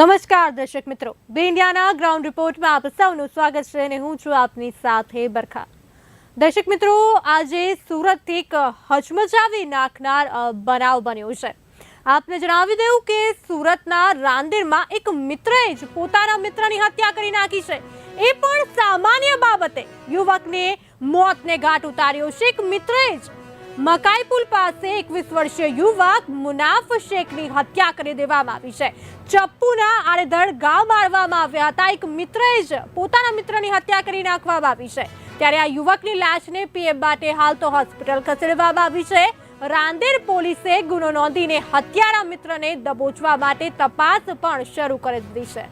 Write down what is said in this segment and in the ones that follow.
નમસ્કાર, દર્શક મિત્રો. બે ઇન્ડિયાના ગ્રાઉન્ડ રિપોર્ટમાં આપ સૌનું સ્વાગત છે અને હું છું આપની સાથે બરખા. દર્શક મિત્રો, આજે સુરત એક હચમચાવી નાખનાર બનાવ બન્યો છે. આપને જણાવી દઉં કે સુરતના રાંદેરમાં એક મિત્રએ જ પોતાના મિત્રની હત્યા કરી નાખી છે. એ પણ સામાન્ય બાબતે યુવકને મોતને ઘાટ ઉતાર્યો છે. એક મિત્રએ જ મકાઈ પુલ પાસે એકવીસ વર્ષીય યુવક મુનાફ શેખની હત્યા કરી દેવામાં આવી છે. ચપ્પુના આડેધડ ગાવ મારવામાં આવ્યા હતા. એક મિત્રએ જ પોતાના મિત્રની હત્યા કરી નાખવામાં આવી છે. ત્યારે આ યુવકની લાશને પીએમ માટે હાલ તો હોસ્પિટલ ખસેડવામાં આવી છે. રાંદેર પોલીસે ગુનો નોંધીને હત્યારા મિત્રને દબોચવા માટે તપાસ પણ શરૂ કરી દીધી છે.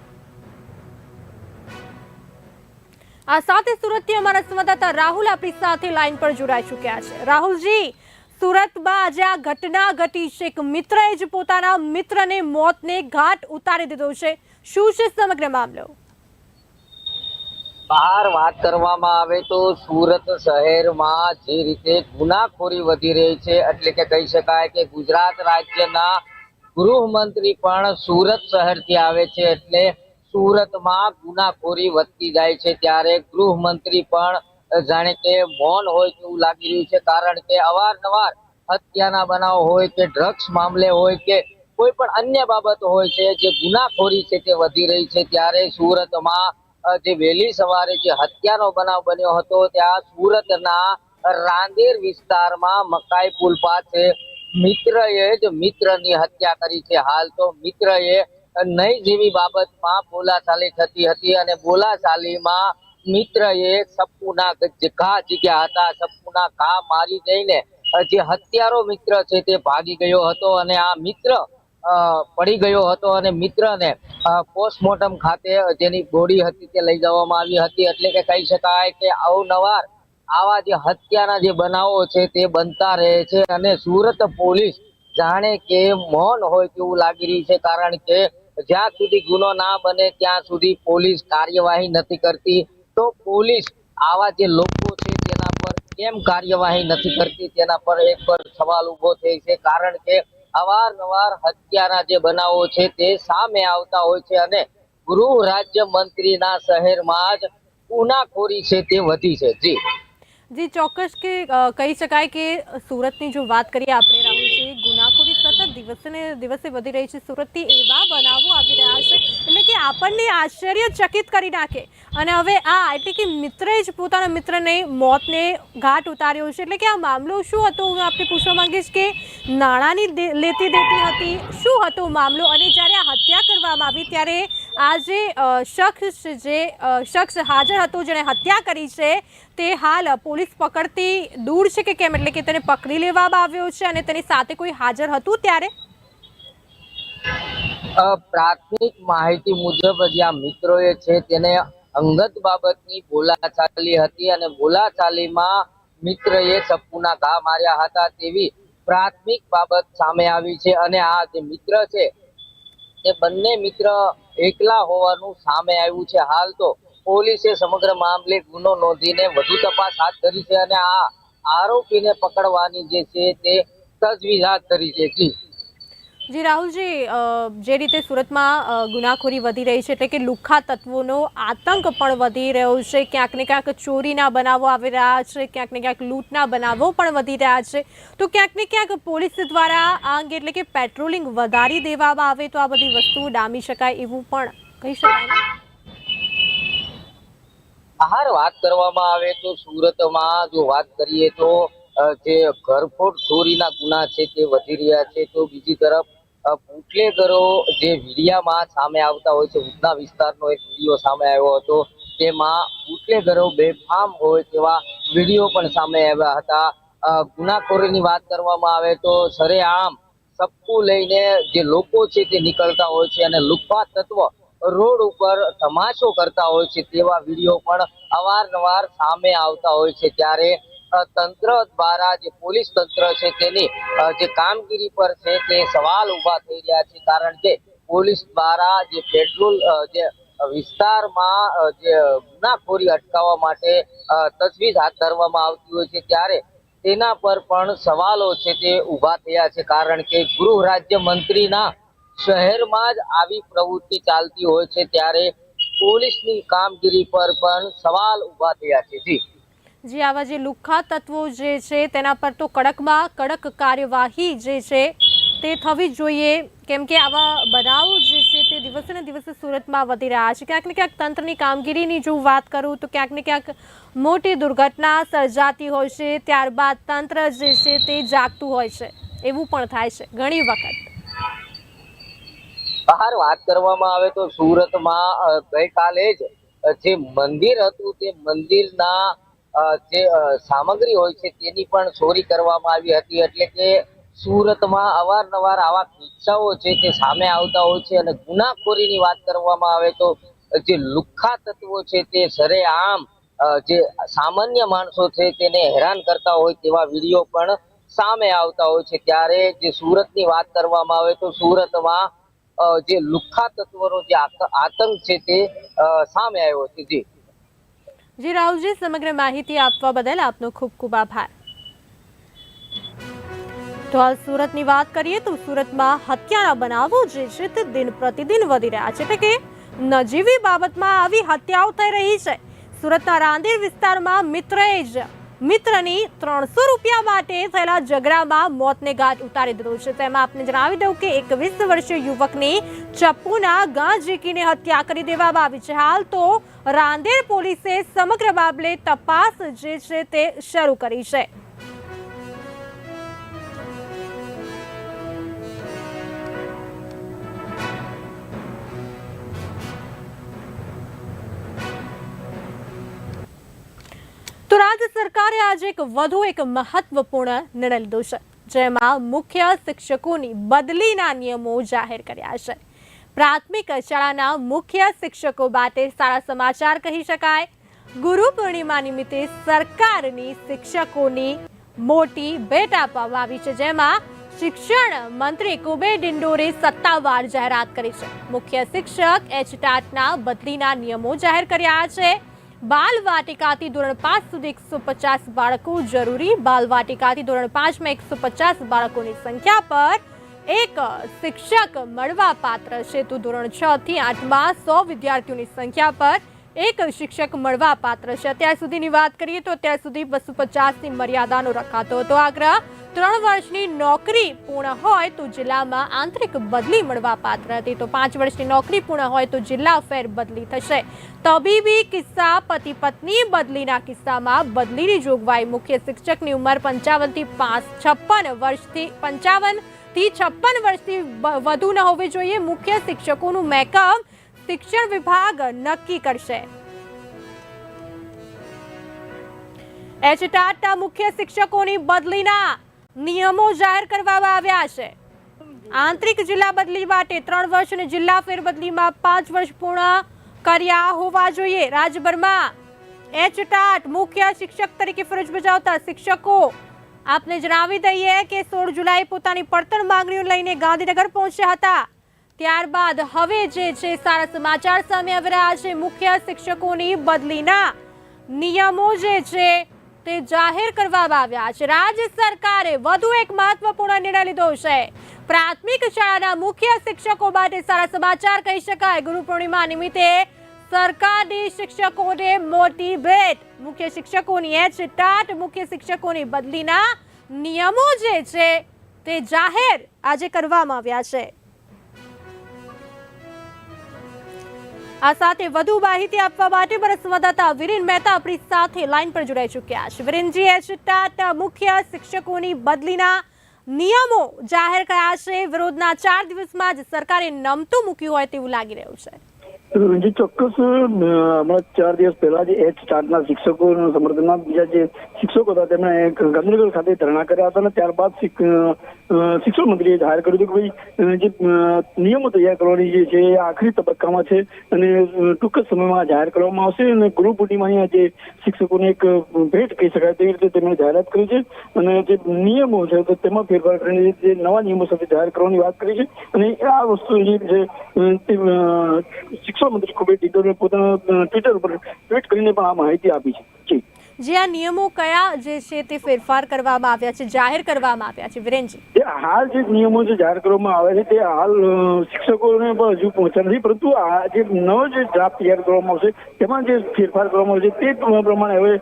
આ સાથે સુરતથી અમારા સંવાદદાતા રાહુલ આપણી સાથે લાઈન પર જોડાઈ ચૂક્યા છે. રાહુલજી, સુરતમાં આજે આ ઘટના ઘટી છે. એક મિત્રએ જ પોતાના મિત્રને મોતને ઘાટ ઉતારી દીધો છે. શું છે સમગ્ર મામલો? બહાર વાત કરવામાં આવે તો સુરત શહેરમાં જે રીતે ગુનાખોરી વધી રહી છે, એટલે કે કહી શકાય કે ગુજરાત રાજ્યના ગૃહમંત્રી પણ સુરત શહેરથી આવે છે, એટલે સુરતમાં ગુનાખોરી વધતી જાય છે ત્યારે ગૃહમંત્રી પણ જાણે કે મૌન હોય તેવું લાગી રહ્યું છે કારણ કે અવારનવાર હત્યાના બનાવ હોય કે ડ્રગ્સ મામલે હોય કે કોઈ પણ અન્ય બાબત હોય છે જે ગુનાખોરી છે તે વધી રહી છે ત્યારે સુરતમાં જે વહેલી સવારે જે હત્યાનો બનાવ બન્યો હતો ત્યાં સુરતના રાંદેર વિસ્તારમાં મકાઈ પુલ પાસે મિત્રએ જ મિત્રની હત્યા કરી છે. હાલ તો મિત્રએ નહીં જેવી બાબતમાં બોલાશાલી થતી હતી અને બોલાશાલીમાં મિત્રએ સપ્પુના જે ઘા જીગ્યા હતા. સપુના ઘા મારી જઈને જે હત્યારો મિત્ર છે તે ભાગી ગયો હતો અને આ મિત્ર પડી ગયો હતો અને મિત્રને પોસ્ટમોર્ટમ ખાતે જેની બોડી હતી તે લઈ જવામાં આવી હતી. એટલે કે કહી શકાય કે અવનવાર આવા જે હત્યાના જે બનાવો છે તે બનતા રહે છે અને સુરત પોલીસ જાણે કે મૌન હોય તેવું લાગી રહ્યું છે. કારણ કે જ્યાં સુધી ગુનો ના બને ત્યાં સુધી પોલીસ કાર્યવાહી નથી કરતી. તો પોલીસ આવા જે લોકો છે તેના પર કેમ કાર્યવાહી નથી કરતી તેના પર એક પર સવાલ ઊભો થાય છે. કારણ કે અવારનવાર હત્યાના જે બનાવો છે તે સામે આવતા હોય છે અને ગૃહ રાજ્ય મંત્રીના શહેરમાં જ ગુનાખોરી છે તે વધી છે. જી. જી ચોક્કસ કે અ, કહી શકાય કે સુરતની જો વાત કરીએ આપણે રાહુલજી ગુનાખોરી સતત દિવસે દિવસે વધી રહી છે. સુરતથી એવા બનાવો આવી રહ્યા છે, એટલે કે આપણને આશ્ચર્યચકિત કરી નાખે. અને હવે આ એટલે કે મિત્રએ જ પોતાના મિત્રને મોતને ઘાટ ઉતાર્યો છે. એટલે કે આ મામલો શું હતો? હું આપણે પૂછવા માંગીશ કે નાણાંની લેતી દેતી હતી. શું હતો મામલો? અને જ્યારે આ હત્યા કરવામાં આવી, ત્યારે આ જે શખ્સ જે શખ્સ હાજર હતો, જેણે હત્યા કરી છે તે હાલ પોલીસ પકડતી દૂર છે કે કેમ? એટલે કે તેને પકડી લેવામાં આવ્યો છે અને તેની સાથે કોઈ હાજર હતું ત્યારે? પ્રાથમિક માહિતી મુજબ જ્યાં મિત્રોએ છે તેને અંગત બાબતની બોલાચાલી હતી અને બોલાચાલીમાં મિત્રએ ચપ્પુના ઘા માર્યા હતા તેવી પ્રાથમિક બાબત સામે આવી છે અને આ જે મિત્ર છે, તે બંને મિત્ર એકલા હોવાનું સામે આવ્યું છે. હાલ તો પોલીસે સમગ્ર મામલે ગુનો નોંધીને વધુ તપાસ હાથ ધરી છે અને આ આરોપીને પકડવાની જે છે તે તજવીજ હાથ ધરી છે. જી. રાહુલજી જે રીતે સુરતમાં ગુનાખોરી વધી રહી છે એટલે કે લુખ્ખા તત્વોનો આતંક પણ વધી રહ્યો છે, ક્યાંક ને ક્યાંક ચોરીના બનાવો આવી રહ્યા છે, ક્યાંક ને ક્યાંક લૂંટના બનાવો પણ વધી રહ્યા છે. તો ક્યાંક ને ક્યાંક પોલીસ દ્વારા આ અંગે એટલે કે પેટ્રોલિંગ વધારી દેવામાં આવે તો આ બધી વસ્તુઓ ડામી શકાય એવું પણ કહી શકાય ને બહાર વાત કરવામાં આવે તો સુરતમાં જો વાત કરીએ તો જે ઘરફોડ ચોરીના ગુના છે તે વધી રહ્યા છે. તો બીજી તરફ બુટલેગરો જે વિડિયામાં સામે આવતા હોય છે, ઉધના વિસ્તારનો એક વીડિયો સામે આવ્યો હતો, તેમાં બુટલેગરો બેફામ હોય તેવા વીડિયો પણ સામે આવ્યા હતા. ગુનાખોરીની વાત કરવામાં આવે તો સરેઆમ સપ્પુ લઈને જે લોકો છે તે નીકળતા હોય છે અને લુપ્પા તત્વ રોડ ઉપર તમાશો કરતા હોય છે તેવા વીડિયો પણ અવારનવાર સામે આવતા હોય છે ત્યારે તંત્ર દ્વારા જે પોલીસ તંત્ર છે તેની જે કામગીરી પર છે તે સવાલ ઊભા થઈ રહ્યા છે. કારણ કે પોલીસ દ્વારા જે પેટ્રોલ જે વિસ્તારમાં જે ગુનાખોરી અટકાવવા માટે તજવીજ હાથ ધરવામાં આવતી હોય છે ત્યારે તેના પર પણ સવાલો છે તે ઊભા થયા છે. કારણ કે ગૃહ રાજ્ય મંત્રીના શહેરમાં જ આવી પ્રવૃત્તિ ચાલતી હોય છે ત્યારે પોલીસની કામગીરી પર પણ સવાલ ઊભા થયા છે. જી. જે, આવા જે લુખ્ખા તત્વો જે છે તેના પર તો કડકમાં કડક કાર્યવાહી જે છે તે થવી જોઈએ. કેમ કે આવા બનાવો જે છે તે દિવસે ને દિવસે સુરતમાં વધી રહ્યા છે. ક્યાંક ને ક્યાંક તંત્રની કામગીરીની જો વાત કરું તો ક્યાંક ને ક્યાંક મોટી દુર્ઘટના સર્જાતી હોય છે. ત્યારબાદ તંત્ર જે છે તે જાગતું હોય છે. એવું પણ થાય છે. ઘણી વખત. બહાર વાત કરવામાં આવે તો સુરતમાં ગઈકાલે જ જે મંદિર હતું તે મંદિરના જે સામગ્રી હોય છે તેની પણ ચોરી કરવામાં આવી હતી. એટલે કે સુરતમાં અવારનવાર આવા કિસ્સાઓ છે તે સામે આવતા હોય છે અને ગુનાખોરીની વાત કરવામાં આવે તો જે લુખ્ખા તત્વો છે તે સરેઆમ જે સામાન્ય માણસો છે તેને હેરાન કરતા હોય તેવા વીડિયો પણ સામે આવતા હોય છે. ત્યારે જે સુરતની વાત કરવામાં આવે તો સુરતમાં જે લુખ્ખા તત્વોનો જે આતંક છે તે સામે આવ્યો છે. જી. જી રાહુલજી, સમગ્ર માહિતી આપવા બદલ આપનો ખૂબ ખૂબ આભાર. તો હાલ સુરતની વાત કરીએ તો સુરતમાં હત્યાના બનાવો જે છે તે દિન પ્રતિદિન વધી રહ્યા છે. એટલે કે નજીવી બાબતમાં આવી હત્યાઓ થઈ રહી છે. સુરતના રાંદેર વિસ્તારમાં મિત્રએ જ મિત્રની ત્રણસો રૂપિયા માટે થયેલા ઝઘડામાં મોતને ઘાટ ઉતારી દીધો છે. તેમાં આપને જણાવી દઉં કે એકવીસ વર્ષીય યુવકની ચપ્પુના ગા ઝીકીને હત્યા કરી દેવામાં આવી છે. હાલ તો રાંદેર પોલીસે સમગ્ર બાબલે તપાસ જે છે તે શરૂ કરી છે. તો સરકારે આજે એક વધુ એક મહત્વપૂર્ણ નિર્ણય લીધો છે, જેમાં મુખ્ય શિક્ષકોની બદલીના નિયમો જાહેર કર્યા છે. પ્રાથમિક શાળાના મુખ્ય શિક્ષકો માટે સારા સમાચાર કહી શકાય. ગુરુ પૂર્ણિમા નિમિત્તે સરકારની શિક્ષકોની મોટી ભેટ આપવામાં આવી છે, જેમાં શિક્ષણ મંત્રી કુબેર ડિંડોરે સત્તાવાર જાહેરાત કરી છે. મુખ્ય શિક્ષક એચ ટાટના બદલીના નિયમો જાહેર કર્યા છે. બાલ વાટિકાથી ધોરણ પાંચ સુધી એકસો પચાસ બાળકો જરૂરી. બાલ વાટિકાથી ધોરણ પાંચમાં એકસો પચાસ બાળકોની સંખ્યા પર એક શિક્ષક મળવા પાત્ર છે. તો ધોરણ છ થી આઠમાં સો વિદ્યાર્થીઓની સંખ્યા પર એક શિક્ષક મળવા પાત્ર છે. અત્યાર સુધીની વાત કરીએ તો અત્યાર સુધી બસો પચાસની મર્યાદાનો રખાતો હતો. આગ્રહ, ત્રણ વર્ષની નોકરી પૂર્ણ હોય તો જિલ્લામાં આંતરિક બદલી મળવા પાત્ર હતી. તો પાંચ વર્ષની નોકરી પૂર્ણ હોય તો જિલ્લા ફેર બદલી થશે. તબીબી કિસ્સા પતિ પત્ની બદલીના કિસ્સામાં બદલીની જોગવાઈ. મુખ્ય શિક્ષકની ઉંમર પંચાવનથી પાંચ છપ્પન વર્ષથી પંચાવનથી છપ્પન વર્ષથી વધુ ન હોવી જોઈએ. મુખ્ય શિક્ષકોનું મેકઅપ શિક્ષણ વિભાગ નક્કી કરશે. એચ ટાટના મુખ્ય શિક્ષકોની બદલીના નિયમો જાહેર કરવામાં આવ્યા છે. આંતરિક જિલ્લા બદલી માટે ત્રણ વર્ષ અને જિલ્લા ફેરબદલીમાં પાંચ વર્ષ પૂર્ણ કર્યા હોવા જોઈએ. રાજ્યભરમાં એચ ટાટ મુખ્ય શિક્ષક તરીકે ફરજ બજાવતા શિક્ષકો, આપને જણાવી દઈએ કે સોળ જુલાઈ પોતાની પડતર માંગણીઓ લઈને ગાંધીનગર પહોંચ્યા હતા. ત્યારબાદ હવે જે છે સારા સમાચાર સામે આવી રહ્યા છે. મુખ્ય શિક્ષકોની બદલીના નિયમો જે છે તે જાહેર કરવામાં આવ્યા છે. રાજ્ય સરકારે વધુ એક મહત્વપૂર્ણ નિર્ણય લીધો છે. પ્રાથમિક શાળાના મુખ્ય શિક્ષકો માટે સારા સમાચાર કહી શકાય. ગુરુ પૂર્ણિમા નિમિત્તે સરકારની શિક્ષકોને મોટી ભેટ. મુખ્ય શિક્ષકોની એચટાટ મુખ્ય શિક્ષકોની બદલીના નિયમો જે છે તે જાહેર આજે કરવામાં આવ્યા છે. આ સાથે વધુ માહિતી આપવા માટે મારા સંવાદદાતા વિરેન મહેતા આપણી સાથે લાઈન પર જોડાઈ ચૂક્યા છે. વિરેનજી એચ ટાટ મુખ્ય શિક્ષકોની બદલીના નિયમો જાહેર કર્યા છે. વિરોધના ચાર દિવસમાં જ સરકારે નમતું મૂક્યું હોય તેવું લાગી રહ્યું છે. જી ચોક્કસ હમણાં ચાર દિવસ પહેલા જે એચ સ્ટાર્ટના શિક્ષકોના સમર્થનમાં બીજા જે શિક્ષકો હતા, તેમણે ગાંધીનગર ખાતે ધરણા કર્યા હતા અને ત્યારબાદ શિક્ષણ મંત્રીએ જાહેર કર્યું હતું કે ભાઈ જે નિયમો તૈયાર કરવાની જે છે એ આખરી તબક્કામાં છે અને ટૂંક જ સમયમાં જાહેર કરવામાં આવશે અને ગુરુ પૂર્ણિમાની આજે શિક્ષકોને એક ભેટ કહી શકાય તેવી રીતે તેમણે જાહેરાત કરી છે અને જે નિયમો છે તેમાં ફેરફાર કરીને જે નવા નિયમો સાથે જાહેર કરવાની વાત કરી છે અને આ વસ્તુ જે છે શિક્ષણ મંત્રી કુબેર પોતાના ટ્વિટર ઉપર ટ્વીટ કરીને પણ આ માહિતી આપી છે. જી. આ નિયમો કયા જે છે તે ફેરફાર કરવામાં આવ્યા છે જાહેર કરવામાં આવ્યા છે વિરેનજી? જે હાલ જે નિયમો જે જાહેર કરવામાં આવે છે તે હાલ શિક્ષકોને પણ હજુ પહોંચ્યા નથી પરંતુ આ જે નવો જે ડ્રાફ્ટ તૈયાર કરવામાં આવશે તેમાં જે ફેરફાર કરવામાં આવશે તે પ્રમાણે હવે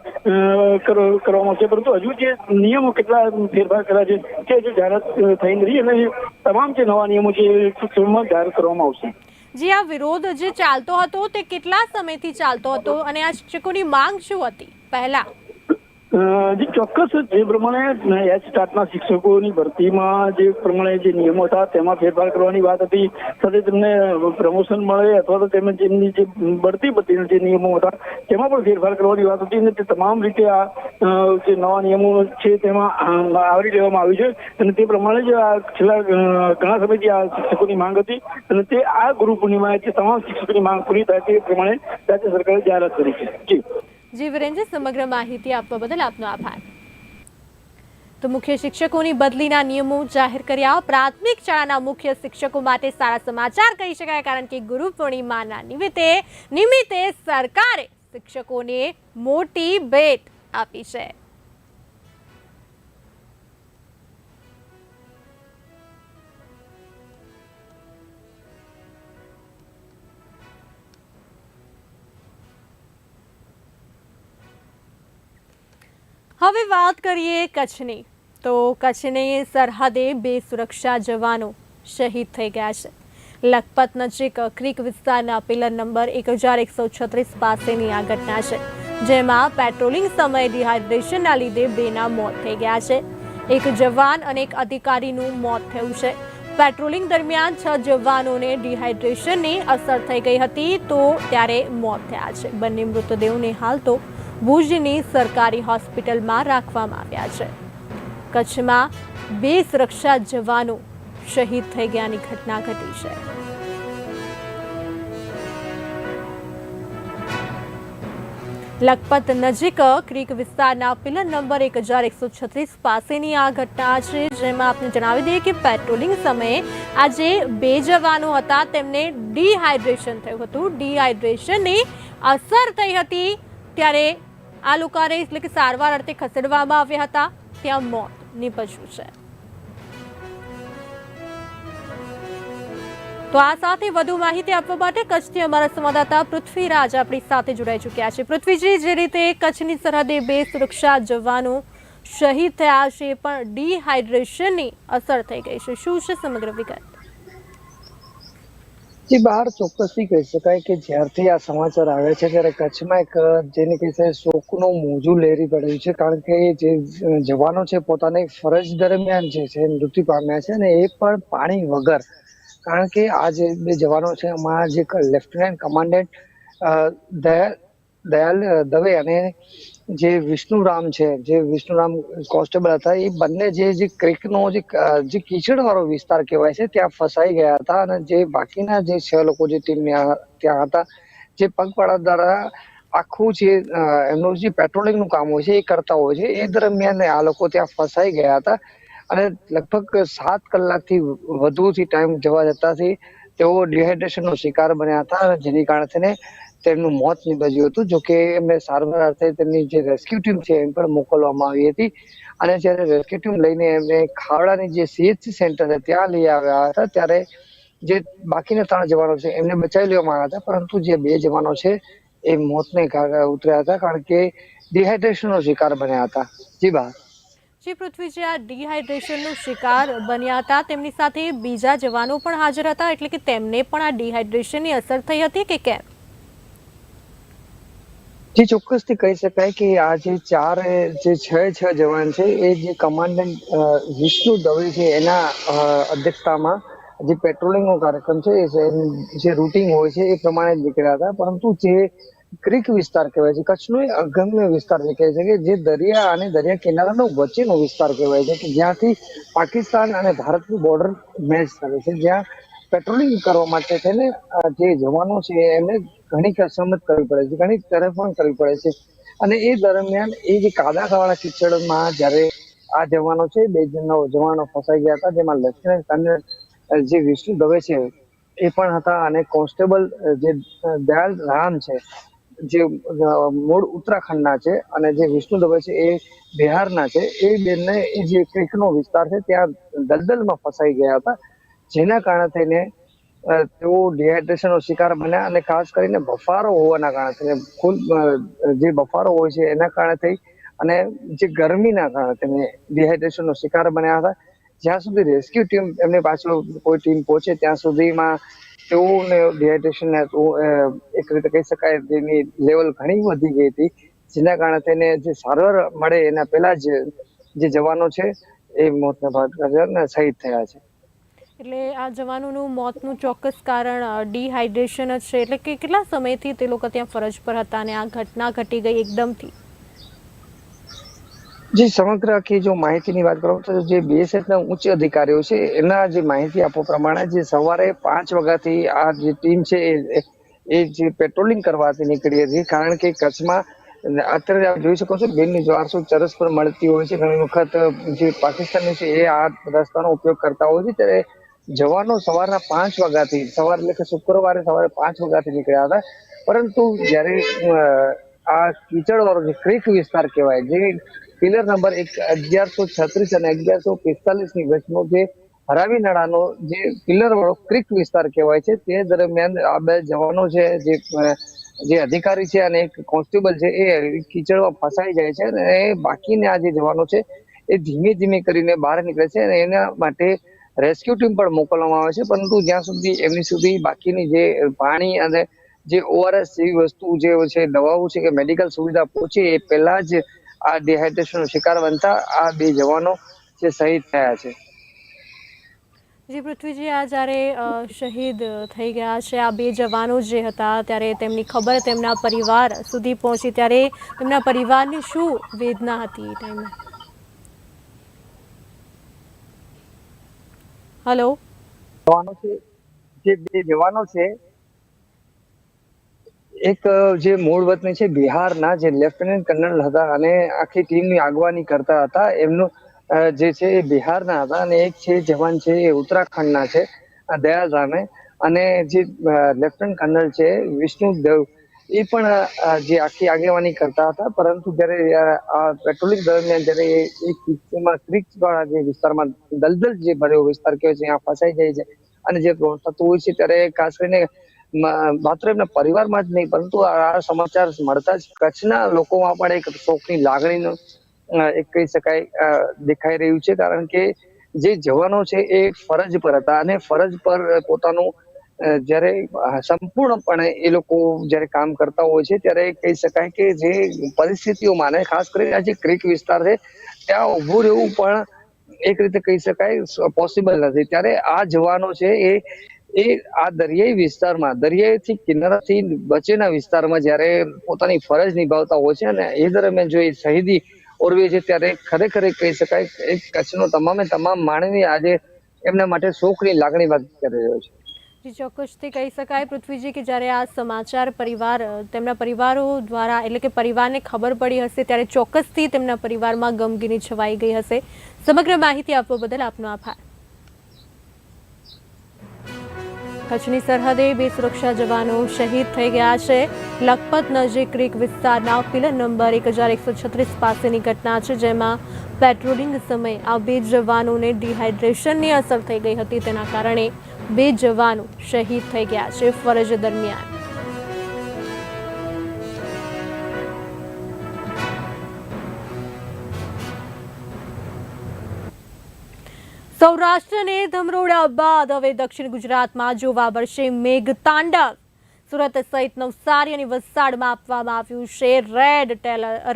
કરવામાં આવશે પરંતુ હજુ જે નિયમો કેટલા ફેરફાર કર્યા છે તે હજુ જાહેરાત થઈ નથી અને તમામ જે નવા નિયમો છે શિક્ષણમાં જાહેર કરવામાં આવશે. જે આ વિરોધ જે ચાલતો હતો તે કેટલા સમયથી ચાલતો હતો અને આ શિક્ષકોની માંગ શું હતી? પહેલા. જે ચોક્કસ જે પ્રમાણે એચ સ્ટાર્ટના શિક્ષકોની ભરતીમાં જે પ્રમાણે જે નિયમો હતા, તેમાં ફેરફાર કરવાની વાત હતી. સાથે તેમને પ્રમોશન મળે અથવા તો તેમને જેમની જે બઢતી પદ્ધતિના જે નિયમો હતા, તેમાં પણ ફેરફાર કરવાની વાત હતી અને તે તમામ રીતે આ જે નવા નિયમો છે તેમાં આવરી લેવામાં આવ્યું છે. અને તે પ્રમાણે જ આ છેલ્લા ઘણા સમયથી આ શિક્ષકોની માંગ હતી અને તે આ ગુરુ પૂર્ણિમાએ જે તમામ શિક્ષકોની માંગ પૂરી થાય તે પ્રમાણે રાજ્ય સરકારે જાહેરાત કરી છે. જી. જી વિરેનજી સમગ્ર માહિતી આપવા બદલ આપનો આભાર. તો મુખ્ય શિક્ષકોની બદલીના નિયમો જાહેર કર્યા. પ્રાથમિક શાળાના મુખ્ય શિક્ષકો માટે સારા સમાચાર કહી શકાય, કારણ કે ગુરુ પૂર્ણિમાના નિમિત્તે નિમિત્તે સરકારે શિક્ષકોને મોટી ભેટ આપી છે. હવે વાત કરીએ કચ્છની. તો કચ્છની સરહદે બે સુરક્ષા જવાનો શહીદ થઈ ગયા છે. લખપત નજીક ક્રિક વિસ્તારના પિલર નંબર એક હજાર એકસો છત્રીસ પાસેની આ ઘટના છે, જેમાં પેટ્રોલિંગ સમયે ડિહાઇડ્રેશનના લીધે બેના મોત થઈ ગયા છે. એક જવાન અને એક અધિકારીનું મોત થયું છે. પેટ્રોલિંગ દરમિયાન છ જવાનોને ડિહાઇડ્રેશનની અસર થઈ ગઈ હતી, તો ત્યારે મોત થયા છે. બંને મૃતદેહોને હાલ તો ભુજની સરકારી હોસ્પિટલમાં રાખવામાં આવ્યા છે. કચ્છમાં બે સુરક્ષા જવાનો શહીદ થઈ ગયાની ઘટના ઘટી છે. લખપત નજીક ક્રીક વિસ્તારના પિલર નંબર એક હજાર એકસો છત્રીસ પાસેની આ ઘટના છે, જેમાં આપણે જણાવી દઈએ કે પેટ્રોલિંગ સમયે આ જે બે જવાનો હતા. તેમને ડિહાઇડ્રેશન થયું હતું. ડિહાઇડ્રેશનની અસર થઈ હતી ત્યારે આ લોકોને એટલે કે સારવાર અર્થે ખસેડવામાં આવ્યા હતા. ત્યાં મોત નીપજ્યું છે. તો આ સાથે વધુ માહિતી આપવા માટે કચ્છથી અમારા સંવાદદાતા પૃથ્વીરાજ આપણી સાથે જોડાઈ ચૂક્યા છે. પૃથ્વીજી, જે રીતે કચ્છની સરહદે બે સુરક્ષા જવાનો શહીદ થયા છે પણ ડિહાઇડ્રેશનની અસર થઈ ગઈ છે. શું છે સમગ્ર વિગત? જી બહાર ચોક્કસથી કહી શકાય કે જ્યારથી આ સમાચાર આવે છે, ત્યારે કચ્છમાં એક જેને કહે છે, શોકનું મોજું લહેરી પડ્યું છે. કારણ કે જે જવાનો છે, પોતાની ફરજ દરમિયાન જે છે, મૃત્યુ પામ્યા છે અને એ પણ પાણી વગર. કારણ કે આ જે બે જવાનો છે, એમાં જે લેફ્ટનન્ટ કમાન્ડન્ટ દયા, દયાલ દવે અને જે વિષ્ણુરામ છે, જે વિષ્ણુરામ કોન્સ્ટેબલ હતા, એ બંને જે જે ક્રિકનો જે જે કીચડ વાળો વિસ્તાર કહેવાય છે, ત્યાં ફસાઈ ગયા હતા અને જે બાકીના જે છ લોકો જે ટીમ ત્યાં હતા, જે પગપાળા દ્વારા આખું જે એમનું જે પેટ્રોલિંગનું કામ હોય છે, એ કરતા હોય છે, એ દરમિયાન આ લોકો ત્યાં ફસાઈ ગયા હતા અને લગભગ સાત કલાકથી વધુથી ટાઈમ જવા જતાથી તેઓ ડિહાઇડ્રેશન નો શિકાર બન્યા હતા જેની કારણે થઈને તેમનું મોત નીપજ્યું હતું, જોકે એમને સારવાર અર્થે તેમની જે રેસ્ક્યુ ટીમ છે એમ પણ મોકલવામાં આવી હતી. અને જ્યારે રેસ્ક્યુ ટીમ લઈને એમને ખાવડાની જે સીએચસી સેન્ટર છે ત્યાં લઈ આવ્યા હતા, ત્યારે જે બાકીના ત્રણ જવાનો છે એમને બચાવી લેવામાં આવ્યા હતા, પરંતુ જે બે જવાનો છે એ મોતને ઉતર્યા હતા, કારણ કે ડિહાઇડ્રેશનનો શિકાર બન્યા હતા. જી બા. જે પૃથ્વીજી ડિહાઇડ્રેશનનો શિકાર બન્યા હતા. તેમની સાથે બીજા જવાનો પણ હાજર હતા, એટલે કે તેમને પણ આ ડિહાઇડ્રેશનની અસર થઈ હતી કે કેમ? જે, ચોક્કસથી કહી શકાય કે આ જે ચાર, જે છ છ જવાન છે, એ જે કમાન્ડન્ટ વિષ્ણુ દવે છે, એના અધ્યક્ષતામાં જે પેટ્રોલિંગનો કાર્યક્રમ છે જે રૂટિંગ હોય છે, એ પ્રમાણે જ નીકળ્યા હતા. પરંતુ જે ક્રિક વિસ્તાર કહેવાય છે, કચ્છનો એ અગમ્ય વિસ્તાર જે કહે છે કે જે દરિયા અને દરિયા કિનારાનો વચ્ચેનો વિસ્તાર કહેવાય છે કે જ્યાંથી પાકિસ્તાન અને ભારતની બોર્ડર મેચ થાય છે, જ્યાં પેટ્રોલિંગ કરવા માટે છે જે જવાનો છે એમને ઘણી કસરત કરવી પડે છે, ઘણી તરફણ કરવી પડે છે. અને એ દરમિયાન એ જે કાદાખાવાળા કિચડમાં જ્યારે આ જવાનો છે, બે જણનો જવાનો ફસાઈ ગયા હતા, જેમાં લેફ્ટનન્ટ કર્નલ જે વિષ્ણુ દવે છે, એ પણ હતા અને કોન્સ્ટેબલ જે દયાલ રામ છે જે મૂળ ઉત્તરાખંડના છે અને જે વિષ્ણુ દવે છે એ બિહારના છે, એ બેનને એ જે ક્રિકનો વિસ્તાર છે ત્યાં દલદલમાં ફસાઈ ગયા હતા, જેના કારણે થઈને તેઓ ડિહાઇડ્રેશનનો શિકાર બન્યા અને ખાસ કરીને બફારો હોવાના કારણે થઈને ફૂલ જે બફારો હોય છે એના કારણે થઈ અને જે ગરમીના કારણે તેને ડિહાઇડ્રેશનનો શિકાર બન્યા હતા. જ્યાં સુધી રેસ્ક્યુ ટીમ એમની પાછળ કોઈ ટીમ પહોંચે, ત્યાં સુધીમાં તેઓને ડિહાઇડ્રેશન એક રીતે કહી શકાય તેની લેવલ ઘણી વધી ગઈ હતી. જેના કારણે તેને જે સારવાર મળે એના પહેલા જ જે જવાનો છે એ મોતને ભાગ અને શહીદ થયા છે. એટલે આ જવાનોનું મોતનું ચોક્કસ કારણ ડિહાઇડ્રેશન જ છે. એટલે કે કેટલા સમયથી તે લોકો ત્યાં ફરજ પર હતા અને આ ઘટના ઘટી ગઈ એકદમથી? જે સમગ્ર આખી જો માહિતીની વાત કરું તો જે બીએસએફના ઉચ્ચ અધિકારીઓ છે, એના જે માહિતી આપવા પ્રમાણે જે સવારે પાંચ વાગ્યાથી આ જે ટીમ છે, એ જે પેટ્રોલિંગ કરવાથી નીકળી હતી, કારણ કે કચ્છમાં અત્યારે આપ જોઈ શકો છો બેનની જ્વારસો ચરસ પર મળતી હોય છે, ઘણી વખત જે પાકિસ્તાની છે, એ આ રસ્તાનો ઉપયોગ કરતા હોય છે. ત્યારે જવાનો સવારના પાંચ વાગ્યાથી, સવાર એટલે કે શુક્રવારે સવારે પાંચ વાગ્યાથી નીકળ્યા હતા. પરંતુ જ્યારે આ કીચડવાળો જે ક્રિક વિસ્તાર કહેવાય, જે પિલર નંબર એક અગિયારસો છત્રીસ અને અગિયારસો પિસ્તાલીસની વચનો જે હરાવી નાળાનો જે પિલર વાળો ક્રિક વિસ્તાર કહેવાય છે તે દરમિયાન આ બે જવાનો છે જે જે અધિકારી છે અને એક કોન્સ્ટેબલ છે એ કીચડમાં ફસાઈ જાય છે અને એ બાકીના જે જવાનો છે એ ધીમે ધીમે કરીને બહાર નીકળે છે અને એના માટે રેસ્ક્યુ ટીમ પણ મોકલવામાં આવે છે પરંતુ જ્યાં સુધી એમની સુધી બાકીની જે પાણી અને જે ઓઆરએસ જેવી વસ્તુ જે છે દવાઓ છે કે મેડિકલ સુવિધા પહોંચે એ પહેલા જ આ ડિહાઇડ્રેશનનો શિકાર બનતા આ બે જવાનો જે શહીદ થયા છે. જી પૃથ્વીજી આ જ્યારે શહીદ થઈ ગયા છે આ બે જવાનો જે હતા ત્યારે તેમની ખબર તેમના પરિવાર સુધી પહોંચી ત્યારે તેમના પરિવારની શું વેદના હતી એ ટાઈમે હલો જવાનો છે જે બે જવાનો છે એક જે મૂળ વતની છે, બિહારના જે લેફ્ટનન્ટ કર્નલ હતા અને આખી ટીમની આગવાની કરતા હતા, એમનું જે છે એ બિહારના હતા અને એક છે જવાન છે એ ઉત્તરાખંડના છે દયા રામે અને જે લેફ્ટનન્ટ કર્નલ છે વિષ્ણુ દેવ, એ પણ જે આખી આગેવાની કરતા હતા, પરંતુ જ્યારે આ પેટ્રોલિંગ દરમિયાન જ્યારે એ એ કિસ્સામાં ક્રિક વાળા જે વિસ્તારમાં દલદલ જે ભર્યો વિસ્તાર કહેવાય છે, ત્યાં ફસાઈ જાય છે અને જે થતું હોય છે, ત્યારે ખાસ કરીને માત્ર એમના પરિવારમાં જ નહીં, પરંતુ આ સમાચાર મળતા જ કચ્છના લોકોમાં પણ એક શોકની લાગણીનો એક કહી શકાય દેખાઈ રહ્યું છે, કારણ કે જે જવાનો છે એ ફરજ પર હતા અને ફરજ પર પોતાનું જ્યારે સંપૂર્ણપણે એ લોકો જ્યારે કામ કરતા હોય છે, ત્યારે કહી શકાય કે જે પરિસ્થિતિઓમાં માને ખાસ કરીને આ જે ક્રિક વિસ્તાર છે, ત્યાં ઊભું રહેવું પણ એક રીતે કહી શકાય પોસિબલ નથી. ત્યારે આ જવાનો છે એ એ આ દરિયાઈ વિસ્તારમાં દરિયાથી કિનારાથી વચ્ચેના વિસ્તારમાં જ્યારે પોતાની ફરજ નિભાવતા હોય છે અને એ દરમિયાન જો એ શહીદી ઓરવે છે ત્યારે ખરેખર કહી શકાય એક કચ્છનો તમામે તમામ માનવી આજે એમના માટે શોકની લાગણી વ્યક્ત કરી રહ્યો છે. ચોક્કસથી કહી શકાય પૃથ્વીજી કે જ્યારે આ સમાચાર પરિવાર, તેમના પરિવારો દ્વારા એટલે કે પરિવારને ખબર પડી હશે ત્યારે ચોક્કસથી તેમના પરિવારમાં ગમગીની છવાઈ ગઈ હશે. સમગ્ર માહિતી આપવા બદલ આપનો આભાર. કચ્છની સરહદે બે સુરક્ષા જવાનો શહીદ થઈ ગયા છે. લખપત નજીક ક્રીક વિસ્તારના પિલર નંબર એક હજાર એકસો છત્રીસ પાસેની ઘટના છે, જેમાં પેટ્રોલિંગ સમયે આ બે જવાનોને ડિહાઇડ્રેશનની અસર થઈ ગઈ હતી. તેના કારણે બે જવાનો શહીદ થઈ ગયા છે ફરજ દરમિયાન. સૌરાષ્ટ્રને ધમરોળ્યા બાદ હવે દક્ષિણ ગુજરાતમાં જોવા મળશે મેઘ તાંડવ. સુરત સહિત નવસારી અને વલસાડમાં આપવામાં આવ્યું છે. રેડ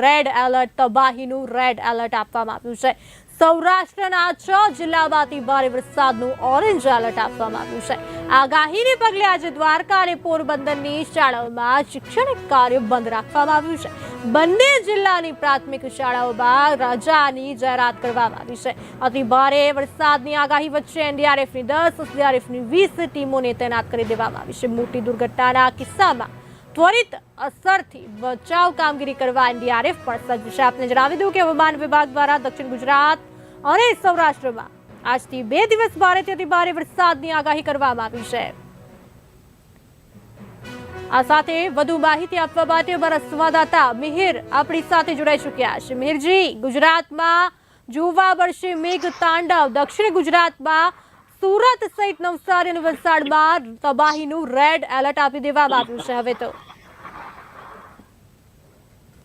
રેડ એલર્ટ તબાહીનું રેડ એલર્ટ આપવામાં આવ્યું છે. સૌરાષ્ટ્રના છ જિલ્લામાંથી ભારે વરસાદનું ઓરેન્જ એલર્ટ આપવામાં આવ્યું છે. આગાહીને પગલે આજે દ્વારકા અને પોરબંદરની શાળાઓમાં શૈક્ષણિક કાર્ય બંધ રાખવામાં આવ્યું છે. બંને જિલ્લાની પ્રાથમિક શાળાઓમાં રજાની જાહેરાત કરવામાં આવી છે. અતિ ભારે વરસાદની આગાહી વચ્ચે એનડીઆરએફની દસ એસડીઆરએફની વીસ ટીમોને તૈનાત કરી દેવામાં આવી છે. મોટી દુર્ઘટનાના કિસ્સામાં ત્વરિત અસરથી બચાવ કામગીરી કરવા એનડીઆરએફ પણ સજ્જ છે. આપને જણાવી દઉં કે હવામાન વિભાગ દ્વારા દક્ષિણ ગુજરાત અને સૌરાષ્ટ્રમાં. આજથી બે દિવસ ભારેથી અતિ ભારે વરસાદની આગાહી કરવામાં આવી છે. આ સાથે વધુ માહિતી આપવા માટે અમારા સંવાદદાતા મિહિર આપણી સાથે જોડાઈ ચૂક્યા છે. મિહિરજી, ગુજરાતમાં જોવા મળશે મેઘ તાંડવ દક્ષિણ ગુજરાતમાં સુરત સહિત નવસારી અને વલસાડમાં તબાહીનું રેડ એલર્ટ આપી દેવામાં આવ્યું છે. હવે તો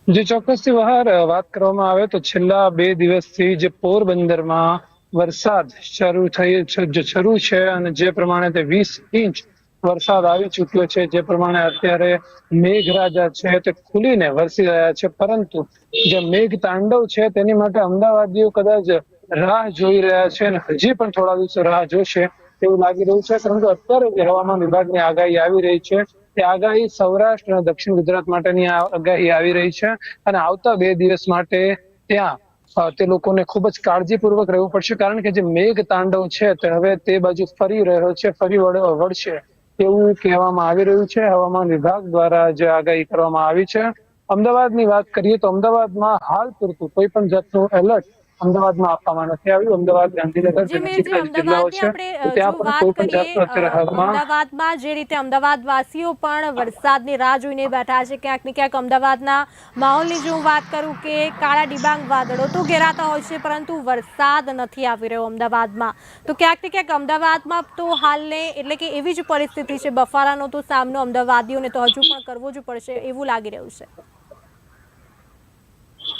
જે ચોક્કસથી બહાર વાત કરવામાં આવે તો છેલ્લા બે દિવસથી જે પોરબંદરમાં વરસાદ શરૂ થઈ શરૂ છે અને જે પ્રમાણે તે વીસ ઇંચ વરસાદ આવી ચૂક્યો છે, જે પ્રમાણે અત્યારે મેઘરાજા છે તે ખુલીને વરસી રહ્યા છે. પરંતુ જે મેઘ તાંડવ છે તેની માટે અમદાવાદીઓ કદાચ રાહ જોઈ રહ્યા છે અને હજી પણ થોડા દિવસો રાહ જોશે તેવું લાગી રહ્યું છે. પરંતુ અત્યારે હવામાન વિભાગની આગાહી આવી રહી છે. તે આગાહી સૌરાષ્ટ્ર અને દક્ષિણ ગુજરાત માટેની આગાહી આવી રહી છે અને આવતા બે દિવસ માટે ત્યાં તે લોકોને ખૂબ જ કાળજીપૂર્વક રહેવું પડશે કારણ કે જે મેઘ તાંડવ છે તે હવે તે બાજુ ફરી રહ્યો છે, ફરી વળ- વળશે એવું કહેવામાં આવી રહ્યું છે. હવામાન વિભાગ દ્વારા જે આગાહી કરવામાં આવી છે. અમદાવાદની વાત કરીએ તો અમદાવાદમાં હાલ પૂરતું કોઈ પણ જાતનું એલર્ટ અમદાવાદમાં આપવામાં નથી આવ્યું. અમદાવાદ ગાંધીનગર જિલ્લાઓ છે ત્યાં પણ કોઈ પણ જાતનું અમદાવાદમાં જે રીતે અમદાવાદ વાસીઓ પણ વરસાદની રાહ જોઈને બેઠા છે ક્યાંક ને ક્યાંક અમદાવાદના માહોલની જો હું વાત કરું કે કાળા ડિબાંગ વાદળો તો ઘેરાતા હોય છે પરંતુ વરસાદ નથી આવી રહ્યો અમદાવાદમાં. તો ક્યાંક ને ક્યાંક અમદાવાદમાં તો હાલને એટલે કે એવી જ પરિસ્થિતિ છે બફારાનો તો સામનો અમદાવાદીઓને તો હજુ પણ કરવો જ પડશે એવું લાગી રહ્યું છે.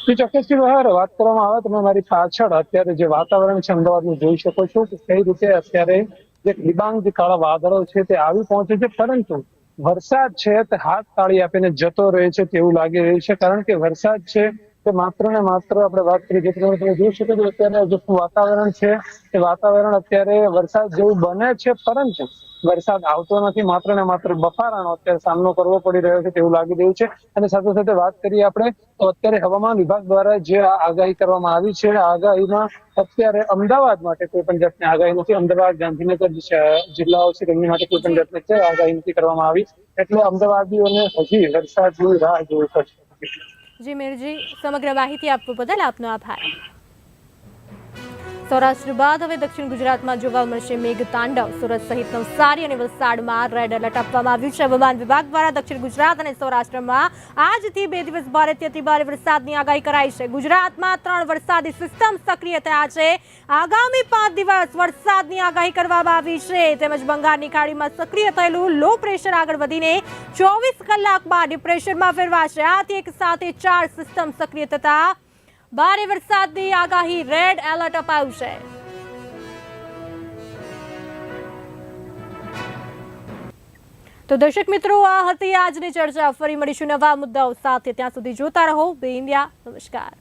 તો ચોક્કસથી બહાર વાત કરવામાં આવે, તમે મારી પાછળ અત્યારે જે વાતાવરણ છે, અમદાવાદનું જોઈ શકો છો કે કઈ રીતે અત્યારે જે ડિબાંગ જે કાળા વાદળો છે તે આવી પહોંચે છે, પરંતુ વરસાદ છે તે હાથ તાળી આપીને જતો રહે છે તેવું લાગી રહ્યું છે, કારણ કે વરસાદ છે તે માત્ર ને માત્ર આપણે વાત કરીએ જે પ્રમાણે તમે જોઈ શકો છો અત્યારે જે વાતાવરણ છે, તે વાતાવરણ અત્યારે વરસાદ જેવું બને છે, પરંતુ વરસાદ આવતો નથી, માત્ર ને માત્ર બફારાનો અત્યારે સામનો કરવો પડી રહ્યો છે તેવું લાગી રહ્યું છે. અને સાથે સાથે વાત કરીએ આપણે, તો અત્યારે હવામાન વિભાગ દ્વારા જે આગાહી કરવામાં આવી છે આગાહીમાં અત્યારે અમદાવાદ માટે કોઈ પણ જાતની આગાહી નથી. અમદાવાદ, ગાંધીનગર જિલ્લાઓ છે, તેમની માટે કોઈ પણ જાતની આગાહી નથી કરવામાં આવી. એટલે અમદાવાદીઓને હજી વરસાદની રાહ જોવી પડશે. જી મેરજી, સમગ્ર માહિતી આપવા બદલ આપનો આભાર. સૌરાષ્ટ્ર બાદ હવે દક્ષિણ ગુજરાતમાં જોવા મળશે મેઘ તાંડવ સુરત સહિત નવસારી અને વલસાડમાં રેડ એલર્ટ આપવામાં આવ્યું છે. હવામાન વિભાગ દ્વારા દક્ષિણ ગુજરાત અને સૌરાષ્ટ્રમાં આજથી બે દિવસ ભારેથી અતિ ભારે વરસાદની આગાહી કરાઈ છે. ગુજરાતમાં ત્રણ વરસાદી સિસ્ટમ સક્રિય થયા છે. આગામી પાંચ દિવસ વરસાદની આગાહી કરવામાં આવી છે. તેમજ બંગાળની ખાડીમાં સક્રિય થયેલું લો પ્રેશર આગળ વધીને ચોવીસ કલાકમાં ડિપ્રેશનમાં ફેરવાશે. આથી એક સાથે ચાર સિસ્ટમ સક્રિય થતા ભારે વરસાદની આગાહી રેડ એલર્ટ અપાયું છે તો દર્શક મિત્રો, આ હતી આજની ચર્ચા. ફરી મળીશું નવા મુદ્દાઓ સાથે. ત્યાં સુધી જોતા રહો. બે ઇન્ડિયા. નમસ્કાર.